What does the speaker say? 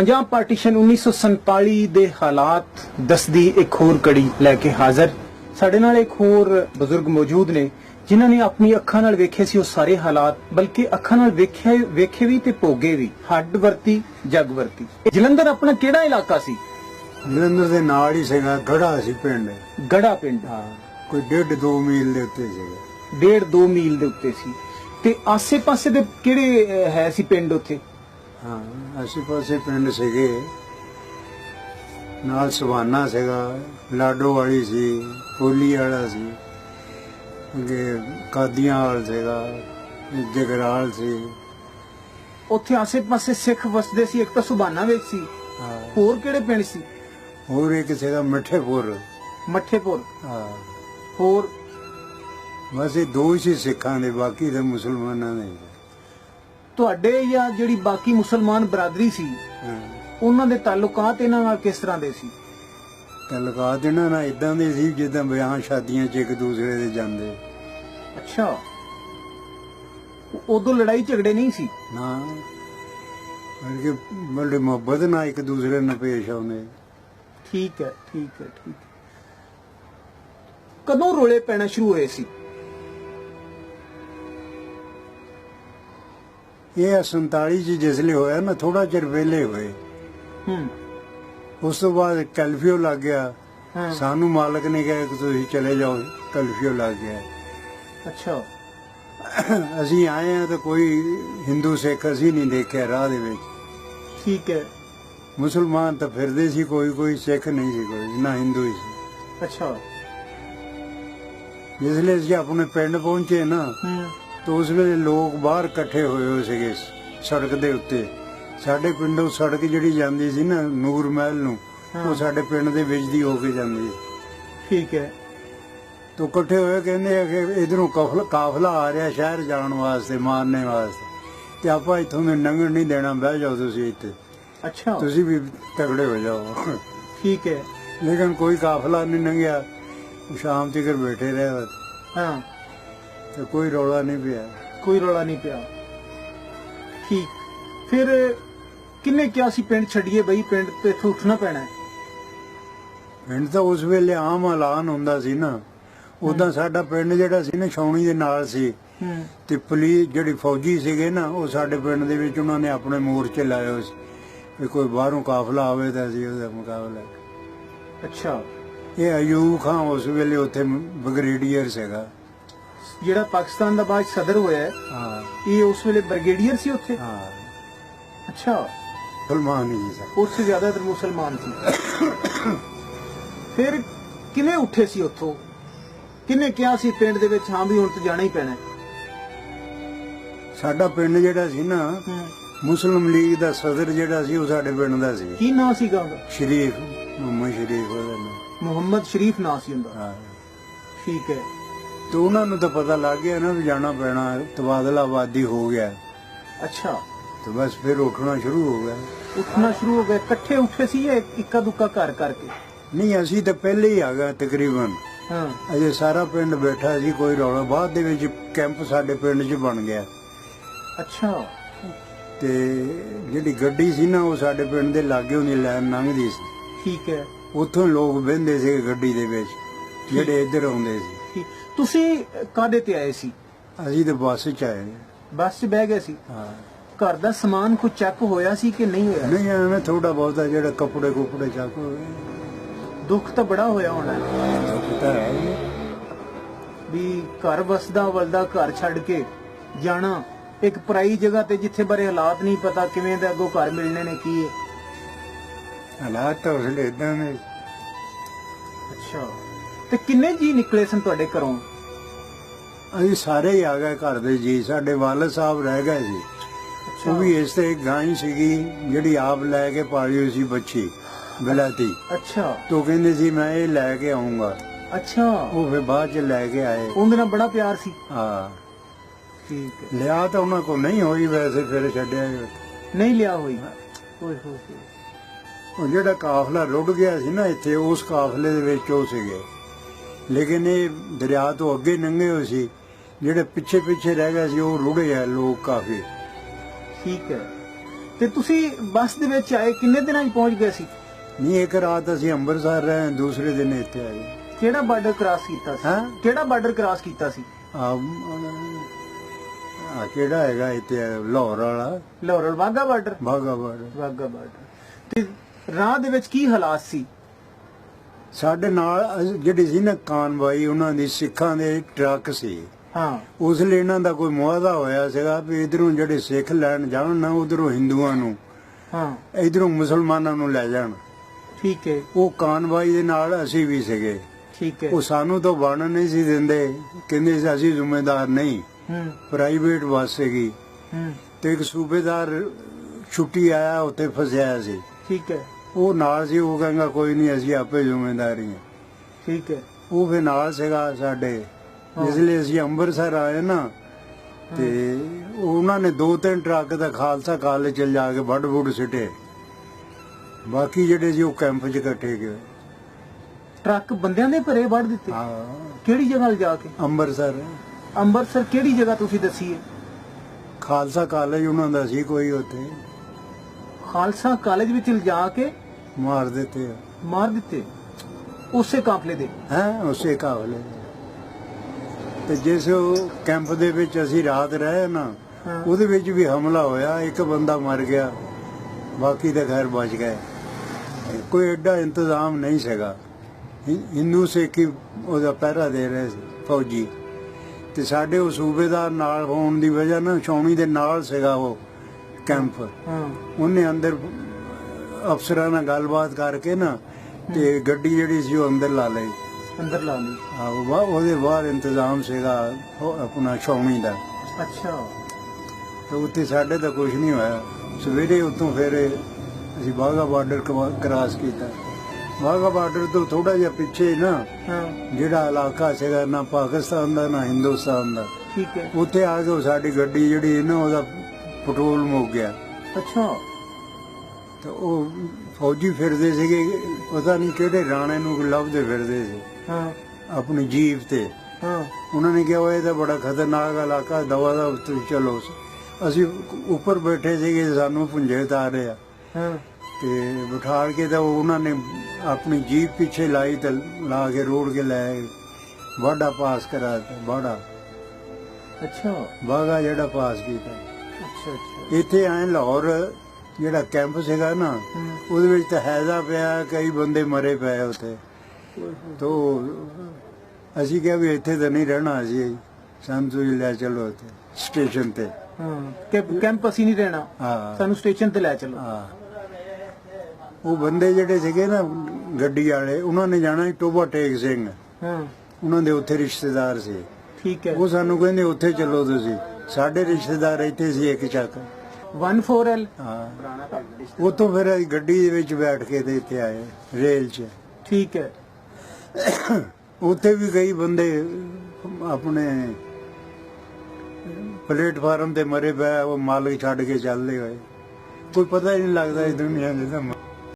Punjab partition 1947 ਦੇ ਹਾਲਾਤ ਦੱਸਦੀ ਇੱਕ ਹੋਰ ਕੜੀ ਲੈ ਕੇ ਹਾਜ਼ਰ। ਸਾਡੇ ਨਾਲ ਇੱਕ ਹੋਰ ਬਜ਼ੁਰਗ ਮੌਜੂਦ ਨੇ ਜਿਨ੍ਹਾਂ ਨੇ ਆਪਣੀ ਅੱਖਾਂ ਨਾਲ ਵੇਖੇ ਸੀ ਉਹ ਸਾਰੇ ਹਾਲਾਤ ਬਲਕਿ ਅੱਖਾਂ ਨਾਲ ਵੇਖੇ ਵੇਖੇ ਵੀ ਤੇ ਭੋਗੇ ਵੀ ਹੱਡ ਵਰਤੀ ਜਗ ਵਰਤੀ। ਜਲੰਧਰ ਆਪਣਾ ਕਿਹੜਾ ਇਲਾਕਾ ਸੀ? ਜਲੰਧਰ ਦੇ ਨਾਲ ਹੀ ਸੀਗਾ ਗੜਾ ਸੀ ਪਿੰਡ। ਗੜਾ ਪਿੰਡ। ਹਾਂ ਕੋਈ ਡੇਢ 2 ਮੀਲ ਦੇ ਉੱਤੇ ਸੀਗਾ ਡੇਢ 2 ਮੀਲ ਦੇ ਉੱਤੇ ਸੀ। ਤੇ ਆਸੇ-ਪਾਸੇ ਦੇ ਕਿਹੜੇ ਹੈ ਸੀ ਪਿੰਡ ਉੱਥੇ? ਹਾਂ ਆਸੇ ਪਾਸੇ ਪਿੰਡ ਸੀਗੇ। ਨਾਲ ਸਵਾਨਾ ਸੀਗਾ ਲਾਡੋ ਵਾਲੀ ਸੀ ਕੋਲੀ ਵਾਲਾ ਸੀ। ਅੱਗੇ ਕਾਦੀਆਂ ਵਾਲ ਸੀਗਾ ਜਗਰਾਲ ਸੀ। ਉੱਥੇ ਆਸੇ-ਪਾਸੇ ਸਿੱਖ ਵਸਦੇ ਸੀ ਇੱਕ ਤਾਂ ਸੁਬਾਨਾ ਵਿੱਚ ਸੀ। ਹਾਂ। ਹੋਰ ਕਿਹੜੇ ਪਿੰਡ ਸੀ? ਹੋਰ ਇੱਕ ਸੀਗਾ ਮਿੱਠੇਪੁਰ। ਮੱਠੇਪੁਰ। ਹਾਂ। ਹੋਰ? ਬਸ ਇਹ ਦੋ ਹੀ ਸੀ ਸਿੱਖਾਂ ਦੇ ਬਾਕੀ ਤਾਂ ਮੁਸਲਮਾਨਾਂ ਦੇ ਤੁਹਾਡੇ ਜਾਂ ਜਿਹੜੀ ਬਾਕੀ ਮੁਸਲਮਾਨ ਬਰਾਦਰੀ ਸੀ ਉਹਨਾਂ ਦੇ ਤਾਲੁਕਾਤ ਇਹਨਾਂ ਨਾਲ ਕਿਸ ਤਰ੍ਹਾਂ ਦੇ ਸੀ? ਤਲਕਾਤ ਇਹਨਾਂ ਨਾਲ ਇਦਾਂ ਦੇ ਸੀ ਜਿੱਦਾਂ ਵਿਆਹ ਸ਼ਾਦੀਆਂ 'ਚ ਇੱਕ ਦੂਸਰੇ ਦੇ ਜਾਂਦੇ। ਅੱਛਾ। ਉਦੋਂ ਲੜਾਈ ਝਗੜੇ ਨਹੀਂ ਸੀ? ਨਾ। ਬਲਕਿ ਬੜੇ ਮੁਹੱਬਤ ਨਾਲ ਇੱਕ ਦੂਸਰੇ ਨਾਲ ਪੇਸ਼ ਆਉਂਦੇ। ਠੀਕ ਹੈ ਠੀਕ ਹੈ ਠੀਕ ਹੈ। ਕਦੋਂ ਰੋਲੇ ਪੈਣਾ ਸ਼ੁਰੂ ਹੋਏ ਸੀ? ਇਹ 47 ਚ ਜਿਸਲੇ ਹੋਇਆ ਨਾ ਥੋੜਾ ਚਿਰ ਵੇਲੇ ਹੋਏ। ਹੂੰ। ਉਸ ਤੋਂ ਬਾਅਦ ਕੈਲਫੀਓ ਲੱਗ ਗਿਆ। ਸਾਨੂੰ ਮਾਲਕ ਨੇ ਕਿਹਾ ਕਿ ਤੁਸੀਂ ਚਲੇ ਜਾਓ ਕੈਲਫੀਓ ਲੱਗ ਗਿਆ। ਅੱਛਾ। ਅਸੀਂ ਆਏ ਆ ਤਾਂ ਕੋਈ ਹਿੰਦੂ ਸਿੱਖ ਅਸੀਂ ਨਹੀਂ ਦੇਖਿਆ ਰਾਹ ਦੇ ਵਿੱਚ। ਠੀਕ ਹੈ। ਮੁਸਲਮਾਨ ਤਾਂ ਫਿਰਦੇ ਸੀ ਕੋਈ ਕੋਈ ਸਿੱਖ ਨਹੀਂ ਸੀ ਕੋਈ ਨਾ ਹਿੰਦੂ ਹੀ ਸੀ। ਅੱਛਾ। ਜਿਸਲੇ ਅਸੀਂ ਆਪਣੇ ਪਿੰਡ ਪਹੁੰਚੇ ਨਾ ਹੂੰ। ਤਾਂ ਉਸ ਵੇਲੇ ਲੋਕ ਬਾਹਰ ਇਕੱਠੇ ਹੋਏ ਹੋਏ ਸੀਗੇ ਸੜਕ ਦੇ ਉੱਤੇ। ਸਾਡੇ ਪਿੰਡੋਂ ਸੜਕ ਜਿਹੜੀ ਜਾਂਦੀ ਸੀ ਨਾ ਨੂਰ ਮਹਿਲ ਨੂੰ। ਉਹ ਸਾਡੇ ਪਿੰਡ ਦੇ ਵਿੱਚ ਦੀ ਹੋ ਕੇ ਜਾਂਦੀ ਸੀ। ਠੀਕ ਹੈ। ਤੋ ਇਕੱਠੇ ਹੋਏ ਕਹਿੰਦੇ ਆ ਕਿ ਇਧਰੋਂ ਕਾਫਲਾ ਕਾਫਲਾ ਆ ਰਿਹਾ ਸ਼ਹਿਰ ਜਾਣ ਵਾਸਤੇ ਮਾਰਨੇ ਵਾਸਤੇ। ਤੇ ਆਪਾਂ ਇੱਥੋਂ ਦੇ ਲੰਘਣ ਨਹੀਂ ਦੇਣਾ ਬਹਿ ਜਾਓ ਤੁਸੀਂ ਇੱਥੇ। ਅੱਛਾ। ਤੁਸੀਂ ਵੀ ਤਗੜੇ ਹੋ ਜਾਓ। ਠੀਕ ਹੈ। ਲੇਕਿਨ ਕੋਈ ਕਾਫਲਾ ਨਹੀਂ ਲੰਘਿਆ ਸ਼ਾਮ ਤੱਕ ਬੈਠੇ ਰਹੇ। ਹਾਂ। ਤੇ ਕੋਈ ਰੌਲਾ ਨਹੀਂ ਪਿਆ। ਕੋਈ ਰੌਲਾ ਨਹੀਂ ਪਿਆ। ਠੀਕ। ਫਿਰ ਕਿੰਨੇ ਕਿਹਾ ਸੀ ਪਿੰਡ ਛੱਡੀਏ ਬਈ ਪਿੰਡ ਤੇ ਇੱਥੋਂ ਉੱਠਣਾ ਪੈਣਾ ਹੈ? ਪਿੰਡ ਤਾਂ ਉਸ ਵੇਲੇ ਆਮ ਐਲਾਨ ਹੁੰਦਾ ਸੀ ਨਾ। ਉਦਾਂ ਸਾਡਾ ਪਿੰਡ ਜਿਹੜਾ ਸੀ ਨਾ ਛਾਉਣੀ ਦੇ ਨਾਲ ਸੀ। ਤੇ ਪੁਲਿਸ ਜਿਹੜੀ ਫੌਜੀ ਸੀਗੇ ਨਾ ਉਹ ਸਾਡੇ ਪਿੰਡ ਦੇ ਵਿੱਚ ਉਹਨਾਂ ਨੇ ਆਪਣੇ ਮੋਰਚੇ ਲਾਏ ਹੋਏ ਸੀ। ਵੀ ਕੋਈ ਬਾਹਰੋਂ ਕਾਫਲਾ ਆਵੇ ਤਾਂ ਅਸੀਂ ਉਹਦਾ ਮੁਕਾਬਲਾ ਅੱਛਾ। ਇਹ ਅਯੂਬ ਖਾਨ ਉਸ ਵੇਲੇ ਉੱਥੇ ਬ੍ਰਿਗੇਡੀਅਰ ਸੀਗਾ। ਜਿਹੜਾ ਪਾਕਿਸਤਾਨ ਦਾ ਬਾਅਦ ਸਦਰ ਹੋਇਆ ਹੈ, ਹਾਂ। ਇਹ ਉਸ ਵੇਲੇ ਬ੍ਰਿਗੇਡੀਅਰ ਸੀ ਉੱਥੇ? ਹਾਂ। ਅੱਛਾ। ਸਲਮਾਨ ਹੀ ਸੀ ਉਸ ਤੋਂ ਜ਼ਿਆਦਾਤਰ ਮੁਸਲਮਾਨ ਸੀ। ਫਿਰ ਕਿਵੇਂ ਉੱਠੇ ਸੀ ਉੱਥੋਂ? ਕਿੰਨੇ ਕਿਹਾ ਸੀ ਪਿੰਡ ਦੇ ਵਿੱਚ ਹਾਂ ਵੀ ਹੁਣ ਤਾਂ ਜਾਣਾ ਹੀ ਪੈਣਾ? ਸਾਡਾ ਪਿੰਡ ਜਿਹੜਾ ਸੀ ਨਾ ਮੁਸਲਿਮ ਲੀਗ ਦਾ ਸਦਰ ਜਿਹੜਾ ਸੀ ਉਹ ਸਾਡੇ ਪਿੰਡ ਦਾ ਸੀ। ਕੀ ਨਾਂ ਸੀਗਾ ਉਹਦਾ? ਸ਼ਰੀਫ ਮੁਹੰਮਦ ਸ਼ਰੀਫ ਉਹਦਾ ਨਾਮ ਮੁਹੰਮਦ ਸ਼ਰੀਫ ਨਾਂ ਸੀ ਉਹਦਾ। ਹਾਂ। ਠੀਕ ਹੈ। ਤੇ ਉਹਨਾਂ ਨੂੰ ਤਾਂ ਪਤਾ ਲੱਗ ਗਿਆ ਨਾ ਵੀ ਜਾਣਾ ਪੈਣਾ ਤਬਾਦਲਾ ਆਬਾਦੀ ਹੋ ਗਿਆ। ਅੱਛਾ। ਤੇ ਬਸ ਫਿਰ ਉੱਠਣਾ ਸ਼ੁਰੂ ਹੋ ਗਿਆ। ਉੱਠਣਾ ਸ਼ੁਰੂ ਹੋ ਗਏ ਇਕੱਠੇ ਉੱਠੇ ਸੀ ਜਾਂ ਇੱਕਾ ਦੁੱਕਾ ਘਰ ਕਰਕੇ? ਨਹੀਂ ਅਸੀਂ ਤਾਂ ਪਹਿਲੇ ਹੀ ਆ ਗਏ ਤਕਰੀਬਨ। ਹਾਂ। ਅਜੇ ਸਾਰਾ ਪਿੰਡ ਬੈਠਾ ਸੀ ਕੋਈ ਰੌਲਾ। ਬਾਅਦ ਦੇ ਵਿੱਚ ਕੈਂਪ ਸਾਡੇ ਪਿੰਡ 'ਚ ਬਣ ਗਿਆ। ਅੱਛਾ। ਤੇ ਜਿਹੜੀ ਗੱਡੀ ਸੀ ਨਾ ਉਹ ਸਾਡੇ ਪਿੰਡ ਦੇ ਲਾਗੇ ਉਹਦੀ ਲਾਈਨ ਲੰਘਦੀ ਸੀ। ਠੀਕ ਹੈ। ਉੱਥੋਂ ਲੋਕ ਬਹਿੰਦੇ ਸੀ ਗੱਡੀ ਦੇ ਵਿੱਚ ਜਿਹੜੇ ਇੱਧਰ ਆਉਂਦੇ ਸੀ। ਤੁਸੀਂ ਕਾਦੇ ਤੇ ਆਏ ਸੀ? ਅਸੀਂ ਤਾਂ ਬੱਸ 'ਚ ਆਏ ਬੱਸ 'ਚ ਬਹਿ ਗਏ ਸੀ? ਹਾਂ। ਘਰ ਦਾ ਸਮਾਨ ਕੁਝ ਚੱਕ ਹੋਇਆ ਸੀ ਕਿ ਨਹੀਂ ਹੋਇਆ? ਨਹੀਂ ਐਵੇਂ ਥੋੜਾ ਬਹੁਤਾ ਜਿਹੜਾ ਕੱਪੜੇ ਕੁਪੜੇ ਚੱਕ ਹੋਏ। ਦੁੱਖ ਤਾਂ ਬੜਾ ਹੋਇਆ ਹੋਣਾ। ਹੈ। ਪਤਾ ਹੈ। ਵੀ ਘਰ ਵਸਦਾ ਵਲਦਾ ਘਰ ਛੱਡ ਕੇ ਜਾਣਾ ਇੱਕ ਪਰਾਈ ਜਗ੍ਹਾ ਤੇ ਜਿੱਥੇ ਬਾਰੇ ਹਾਲਾਤ ਨਹੀਂ ਪਤਾ ਕਿਵੇਂ ਦੇ ਅੱਗੋਂ ਘਰ ਮਿਲਣੇ ਨੇ ਕੀ ਹੈ? ਹਾਲਾਤ ਤਾਂ ਉਸਲੇ ਇਦਾਂ ਨੇ ਅੱਛਾ। ਤੇ ਕਿੰਨੇ ਜੀ ਨਿਕਲੇ ਸਨ ਤੁਹਾਡੇ ਘਰੋਂ? ਅਸੀਂ ਸਾਰੇ ਹੀ ਆ ਗਏ ਘਰ ਦੇ ਜੀ ਸਾਡੇ ਵਾਲਦ ਸਾਹਿਬ ਰਹਿ ਗਏ ਸੀ ਉਹ ਵੀ ਇਸ ਤੇ ਇੱਕ ਗਾਂ ਹੀ ਸੀਗੀ ਜਿਹੜੀ ਆਪ ਲੈ ਕੇ ਪਾਲੀ ਹੋਈ ਸੀ ਬੱਚੀ ਬਿਲਾਤੀ। ਅੱਛਾ। ਤੋ ਕਹਿੰਦੇ ਸੀ ਮੈਂ ਇਹ ਲੈ ਕੇ ਆਉਂਗਾ ਅੱਛਾ। ਉਹ ਫਿਰ ਬਾਅਦ ਚ ਲੈ ਕੇ ਆਏ। ਉਹਦੇ ਨਾਲ ਬੜਾ ਪਿਆਰ ਸੀ। ਹਾਂ। ਠੀਕ ਹੈ। ਲਿਆ ਤਾਂ ਉਹਨਾਂ ਕੋ ਨਹੀਂ ਹੋਈ ਵੈਸੇ ਫਿਰ ਛੱਡਿਆ। ਨਹੀਂ ਲਿਆ ਹੋਈ। ਓਏ ਹੋਏ ਹੋਏ। ਉਹ ਜਿਹੜਾ ਕਾਫਲਾ ਰੁੜ ਗਿਆ ਸੀ ਨਾ ਇੱਥੇ ਉਸ ਕਾਫਲੇ ਦੇ ਵਿੱਚ ਉਹ ਸੀਗੇ। ਲੇਕਿਨ ਇਹ ਦਰਿਆ ਤੋਂ ਅੱਗੇ ਲੰਘੇ ਹੋਏ ਸੀ। ਜਿਹੜੇ ਪਿੱਛੇ ਪਿੱਛੇ ਰਹਿ ਗਏ ਸੀ ਉਹ ਰੁੜੇ ਆ ਲੋਕ ਕਾਫੀ। ਠੀਕ ਹੈ। ਤੇ ਤੁਸੀਂ ਬੱਸ ਦੇ ਵਿੱਚ ਆਏ ਕਿੰਨੇ ਦਿਨਾਂ 'ਚ ਪਹੁੰਚ ਗਏ ਸੀ? ਨਹੀਂ ਇੱਕ ਰਾਤ ਅਸੀਂ ਅੰਮ੍ਰਿਤਸਰ ਰਹੇ ਦੂਸਰੇ ਦਿਨ ਇੱਥੇ ਆਏ। ਕਿਹੜਾ ਬਾਰਡਰ ਕ੍ਰਾਸ ਕੀਤਾ ਸੀ? ਹਾਂ? ਕਿਹੜਾ ਬਾਰਡਰ ਕ੍ਰਾਸ ਕੀਤਾ ਸੀ? ਆ ਕਿਹੜਾ ਹੈਗਾ ਇੱਥੇ ਲਾਹੌਰ ਵਾਲਾ? Lahore Wagah border? Wagah border. Wagah border. ਤੇ ਰਾਹ ਦੇ ਵਿੱਚ ਕੀ ਹਾਲਾਤ ਸੀ? ਸਾਡੇ ਨਾਲ ਜਿਹੜੀ ਸੀ ਨਾ ਕਾਨਵਾਈ ਉਹਨਾਂ ਦੀ ਸਿੱਖਾਂ ਦੇ ਟਰੱਕ ਸੀ। ਹਾਂ। ਉਸ ਲਈ ਇਹਨਾਂ ਦਾ ਕੋਈ ਮੁਆਦਾ ਹੋਇਆ ਸੀਗਾ ਵੀ ਇਧਰੋਂ ਜਿਹੜੇ ਸਿੱਖ ਲੈਣ ਜਾਣ ਨਾ ਉਧਰੋਂ ਹਿੰਦੂਆਂ ਨੂੰ ਹਾਂ। ਇਧਰੋਂ ਮੁਸਲਮਾਨਾਂ ਨੂੰ ਲੈ ਜਾਣ। ਠੀਕ ਹੈ ਉਹ ਕਾਨਵਾਈ ਦੇ ਨਾਲ ਅਸੀਂ ਵੀ ਸੀਗੇ। ਠੀਕ ਹੈ ਉਹ ਸਾਨੂੰ ਤਾਂ ਬਣ ਨਹੀਂ ਸੀ ਦਿੰਦੇ। ਕਹਿੰਦੇ ਸੀ ਅਸੀਂ ਜ਼ਿੰਮੇਦਾਰ ਨਹੀਂ। ਹੂੰ। ਪ੍ਰਾਈਵੇਟ ਬੱਸ ਸੀਗੀ। ਹੂੰ। ਤੇ ਇੱਕ ਸੂਬੇਦਾਰ ਛੁੱਟੀ ਆਇਆ ਉੱਥੇ ਫਸਿਆ ਸੀ। ਠੀਕ ਹੈ ਉਹ ਨਾਲ ਸੀ ਉਹ ਕਹਿੰਦਾ ਕੋਈ ਨਹੀਂ ਅਸੀਂ ਆਪੇ ਜ਼ਿੰਮੇਦਾਰੀ ਹਾਂ ਠੀਕ ਹੈ ਉਹ ਫਿਰ ਨਾਲ ਸੀਗਾ ਸਾਡੇ। ਇਸ ਲਈ ਅਸੀਂ ਅੰਮ੍ਰਿਤਸਰ ਆਏ ਨਾ ਤੇ ਉਹਨਾਂ ਨੇ ਦੋ ਤਿੰਨ ਟਰੱਕ ਦਾ ਖਾਲਸਾ ਕਾਲਜ ਚ ਜਾ ਕੇ ਵੱਡ ਵੁੱਡ ਸਿੱਟੇ। ਬਾਕੀ ਜਿਹੜੇ ਸੀ ਉਹ ਕੈਂਪ 'ਚ ਇਕੱਠੇ ਗਏ। ਟਰੱਕ ਬੰਦਿਆਂ ਦੇ ਭਰੇ ਵੜ ਦਿੱਤੇ? ਹਾਂ। ਕਿਹੜੀ ਜਗ੍ਹਾ ਲਿਜਾ ਕੇ? ਅੰਮ੍ਰਿਤਸਰ। ਅੰਮ੍ਰਿਤਸਰ ਕਿਹੜੀ ਜਗ੍ਹਾ ਤੁਸੀਂ ਦੱਸੀ ਹੈ? ਖਾਲਸਾ ਕਾਲਜ ਉਹਨਾਂ ਦਾ ਸੀ ਕੋਈ ਉੱਥੇ। ਖਾਲਸਾ ਕਾਲਜ ਵਿੱਚ ਲਿਜਾ ਕੇ ਮਾਰ ਦਿੱਤੇ ਮਾਰ ਦਿੱਤੇ? ਉਸੇ ਕਾਫਲੇ ਦੇ? ਹੈ ਉਸੇ ਕਾਵਲੇ ਤੇ ਜਿਸ ਕੈਂਪ ਦੇ ਵਿੱਚ ਅਸੀਂ ਰਾਤ ਰਹੇ ਨਾ। ਉਹਦੇ ਵਿੱਚ ਵੀ ਹਮਲਾ ਹੋਇਆ ਇੱਕ ਬੰਦਾ ਮਰ ਗਿਆ ਬਾਕੀ ਦੇ ਘਰ ਬਚ ਗਏ। ਕੋਈ ਐਡਾ ਇੰਤਜ਼ਾਮ ਨਹੀਂ ਸੀਗਾ। ਹਿੰਦੂ ਸਿੱਖੀ ਉਹਦਾ ਪਹਿਰਾ ਦੇ ਰਹੇ ਫੌਜੀ। ਤੇ ਸਾਡੇ ਉਹ ਸੂਬੇਦਾਰ ਨਾਲ ਹੋਣ ਦੀ ਵਜ੍ਹਾ ਨਾਲ ਛਾਉਣੀ ਦੇ ਨਾਲ ਸੀਗਾ ਉਹ ਕੈਂਪ। ਉਹਨੇ ਅੰਦਰ ਅਫਸਰਾਂ ਨਾਲ ਗੱਲਬਾਤ ਕਰਕੇ ਨਾ ਤੇ ਗੱਡੀ ਜਿਹੜੀ ਸੀ ਉਹ ਅੰਦਰ ਲਾ ਲਈ। ਅੰਦਰ ਲਾ ਲਈ ਆਹ ਵਾ ਉਹਦੇ ਬਾਹਰ ਇੰਤਜ਼ਾਮ ਸੀਗਾ ਉਹ ਆਪਣਾ ਛਾਉਣੀ ਦਾ। ਅੱਛਾ। ਤੇ ਉੱਥੇ ਸਾਡੇ ਤਾਂ ਕੁਝ ਨਹੀਂ ਹੋਇਆ। ਸਵੇਰੇ ਉਤੋਂ ਫਿਰ ਅਸੀਂ ਬਾਗਾ ਬਾਰਡਰ ਕ੍ਰਾਸ ਕੀਤਾ। ਬਾਗਾ ਬਾਰਡਰ ਤੋਂ ਥੋੜਾ ਜਿਹਾ ਪਿੱਛੇ ਨਾ ਹਾਂ। ਜਿਹੜਾ ਇਲਾਕਾ ਸੀਗਾ ਨਾ ਪਾਕਿਸਤਾਨ ਦਾ ਨਾ ਹਿੰਦੁਸਤਾਨ ਦਾ। ਠੀਕ ਹੈ। ਉੱਥੇ ਆ ਕੇ ਉਹ ਸਾਡੀ ਗੱਡੀ ਜਿਹੜੀ ਹੈ ਨਾ ਉਹਦਾ ਪੈਟਰੋਲ ਮੁੱਕ ਗਿਆ। ਅੱਛਾ। ਤੇ ਉਹ ਫੌਜੀ ਫਿਰਦੇ ਸੀਗੇ ਪਤਾ ਨਹੀਂ ਕਿਹੜੇ ਰਾਣੇ ਨੂੰ ਲੱਭਦੇ ਫਿਰਦੇ ਸੀ। ਹਾਂ। ਆਪਣੀ ਜੀਪ ਤੇ। ਹਾਂ। ਉਹਨਾਂ ਨੇ ਕਿਹਾ ਉਹ ਇਹ ਤਾਂ ਬੜਾ ਖਤਰਨਾਕ ਇਲਾਕਾ ਦਵਾ ਦਾ ਉੱਤੇ ਚਲੋ। ਅਸੀਂ ਉੱਪਰ ਬੈਠੇ ਸੀਗੇ ਸਾਨੂੰ ਪੁੰਜੇ ਤਾਰੇ ਆ। ਹਾਂ। ਤੇ ਬਿਠਾ ਕੇ ਤਾਂ ਉਹ ਉਹਨਾਂ ਨੇ ਆਪਣੀ ਜੀਪ ਪਿੱਛੇ ਲਾਈ ਤੇ ਲਾ ਕੇ ਰੋੜ ਕੇ ਲੈ। ਵਾਢਾ ਪਾਸ ਕਰਾ ਵਾਢਾ। ਅੱਛਾ। ਬਾਗਾ ਜਿਹੜਾ ਪਾਸ ਕੀਤਾ। ਅੱਛਾ ਅੱਛਾ। ਇੱਥੇ ਆਏ ਲਾਹੌਰ ਜਿਹੜਾ ਕੈਂਪ ਸੀਗਾ ਨਾ ਉਹਦੇ ਵਿੱਚ ਤਾਂ ਹੈਜ਼ਾ ਪਿਆ ਕਈ ਬੰਦੇ ਮਰੇ ਪਏ ਉੱਥੇ। ਤੋ ਅਸੀਂ ਕਿਹਾ ਵੀ ਇੱਥੇ ਤਾਂ ਨਹੀਂ ਰਹਿਣਾ ਅਸੀਂ ਸਾਨੂੰ ਲੈ ਚਲੋ ਉੱਥੇ ਸਟੇਸ਼ਨ ਤੇ। ਹਾਂ ਕਿ ਕੈਂਪ ਅਸੀਂ ਨਹੀਂ ਰਹਿਣਾ। ਹਾਂ। ਸਾਨੂੰ ਸਟੇਸ਼ਨ ਤੇ ਲੈ ਚਲੋ। ਹਾਂ। ਉਹ ਬੰਦੇ ਜਿਹੜੇ ਸੀਗੇ ਨਾ ਗੱਡੀ ਵਾਲੇ ਉਹਨਾਂ ਨੇ ਜਾਣਾ ਸੀ ਟੋਬਾ ਟੇਕ ਸਿੰਘ। ਹਾਂ। ਉਹਨਾਂ ਦੇ ਉੱਥੇ ਰਿਸ਼ਤੇਦਾਰ ਸੀ। ਠੀਕ ਹੈ। ਉਹ ਸਾਨੂੰ ਕਹਿੰਦੇ ਉੱਥੇ ਚੱਲੋ ਤੁਸੀਂ। ਸਾਡੇ ਰਿਸ਼ਤੇਦਾਰ ਇੱਥੇ ਸੀ ਇੱਕ ਚੱਕ। 14L ਹਾਂ। ਉਤੋਂ ਫਿਰ ਅਸੀਂ ਗੱਡੀ ਦੇ ਵਿੱਚ ਬੈਠ ਕੇ ਤੇ ਇੱਥੇ ਆਏ ਰੇਲ 'ਚ। ਠੀਕ ਹੈ। ਉੱਥੇ ਵੀ ਕਈ ਬੰਦੇ ਆਪਣੇ ਪਲੇਟਫਾਰਮ ਤੇ ਮਰੇ ਪਏ ਉਹ ਮਾਲਕ ਛੱਡ ਕੇ ਚੱਲਦੇ ਹੋਏ। ਕੋਈ ਪਤਾ ਹੀ ਨਹੀਂ ਲੱਗਦਾ ਇਸ ਦੁਨੀਆ ਦੇ ਤਾਂ